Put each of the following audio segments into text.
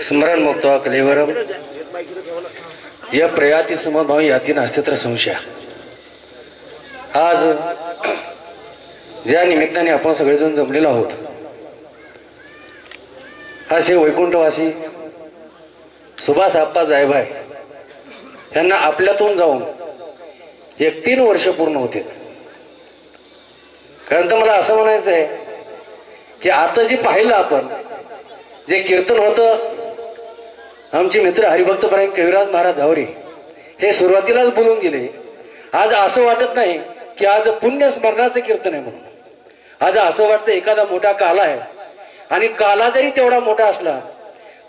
स्मरण मुक्त कलेवरम। या प्रयाती समभाव याती नास्ते तर संशया। आज ज्या निमित्ताने आपण सगळेजण जमलेलो आहोत असे वैकुंठवासी सुभाष आप्पा जायभाय यांना आपल्यातून जाऊन एक तीन वर्ष पूर्ण होते. कारण तर मला असं म्हणायचं आहे की आता जे पाहिलं आपण जे कीर्तन होतं आमचे मित्र हरिभक्त परायण कविराज महाराज झावरे हे सुरुवातीलाच बोलून गेले. आज असं वाटत नाही की आज पुण्य स्मरणाचं कीर्तन आहे म्हणून. आज असं वाटतं एखादा मोठा काला आहे. आणि काला जरी तेवढा मोठा असला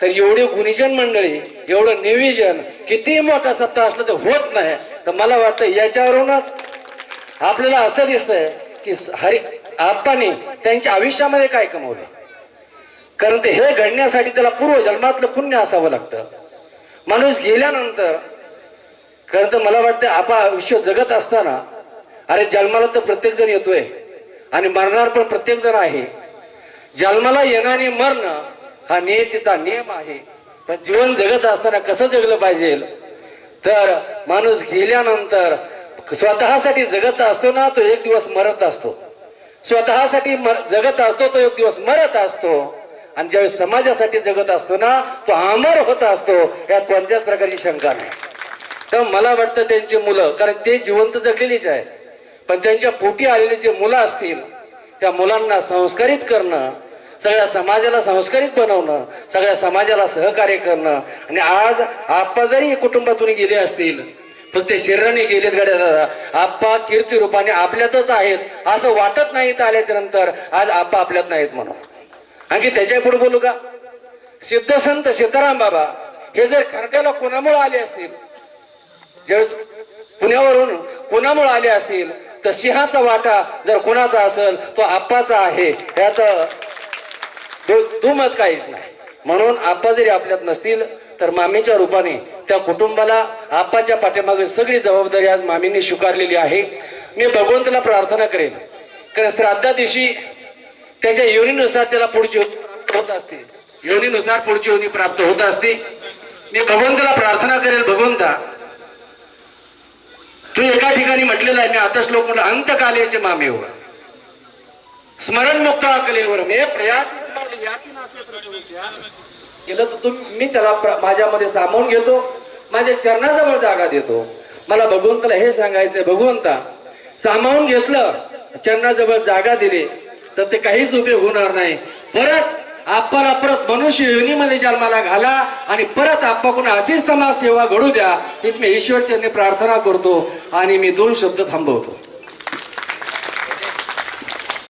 तर एवढे गुणीजन मंडळी एवढं निविजन कितीही मोठा सत्ता असलं तर होत नाही. तर मला वाटतं याच्यावरूनच आपल्याला असं दिसतंय की हरी आप्पाने त्यांच्या आयुष्यामध्ये काय कमवलं कारण ते हे घडण्यासाठी त्याला पूर्वजन्मातलं पुण्य असावं लागतं. माणूस गेल्यानंतर कारण तर मला वाटतं आपा आयुष्य जगत असताना अरे जन्माला तर प्रत्येक जण येतोय आणि मरणार पण प्रत्येक जण आहे. जन्माला येणं आणि मरणं हा नियतीचा नियम आहे. पण जीवन जगत असताना कसं जगलं पाहिजे? तर माणूस गेल्यानंतर स्वतःसाठी जगत असतो ना तो एक दिवस मरत असतो. स्वतःसाठी मर- जगत असतो तो एक दिवस मरत असतो. आणि ज्यावेळेस समाजासाठी जगत असतो ना तो अमर होत असतो यात कोणत्याच प्रकारची शंका नाही. तर मला वाटतं त्यांची मुलं कारण ते जिवंत जगलेलीच आहे पण त्यांच्या पोटी आलेली जे मुलं असतील त्या मुलांना संस्कारित करणं सगळ्या समाजाला संस्कारित बनवणं सगळ्या समाजाला सहकार्य करणं आणि आज आप्पा जरी कुटुंबातून गेले असतील फक्त शरीराने गेलेत गड्या दादा. आप्पा कीर्ती रूपाने आपल्यातच आहेत असं वाटत नाही तर आल्याच्यानंतर आज आप्पा आपल्यात नाहीत म्हणून. आणखी त्याच्या पुढे बोलू का? सिद्ध संत सिद्धाराम बाबा हे जर खरड्याला कोणामुळे आले असतील पुण्यावरून कोणामुळे आले असतील तर सिंहाचा वाटा जर कोणाचा असेल तो आप्पाचा आहे. यात तू दुमत काहीच नाही. म्हणून आप्पा जरी आपल्यात नसतील तर मामीच्या रूपाने त्या कुटुंबाला आप्पाच्या पाठीमागे सगळी जबाबदारी आज मामींनी स्वीकारलेली आहे. मी भगवंताला प्रार्थना करेन. कारण श्राद्धा दिवशी त्याच्या योनीनुसार त्याला पुढची प्राप्त होत असते. योनीनुसार पुढची योनी प्राप्त होत असते. मी भगवंताला प्रार्थना करेल भगवंता तू एका ठिकाणी म्हटलेलं आहे मी आता श्लोक म्हटलं अंतकालेचे मामेवर हो. स्मरण मुक्त कलेवर मे प्रयाती केलं तर तुम्ही मी त्याला प्र- माझ्यामध्ये सामावून घेतो माझ्या चरणाजवळ जागा देतो. मला भगवंताला हे सांगायचंय भगवंता सामावून घेतलं चरणाजवळ जागा दिली. तर ते काहीच उपयोग होणार नाही. परत आपण परत मनुष्य योनीमध्ये जन्माला घाला आणि परत आप्पाकडून अशीच समाज सेवा घडू द्या हीच मी ईश्वरचरणी प्रार्थना करतो आणि मी दोन शब्द थांबवतो.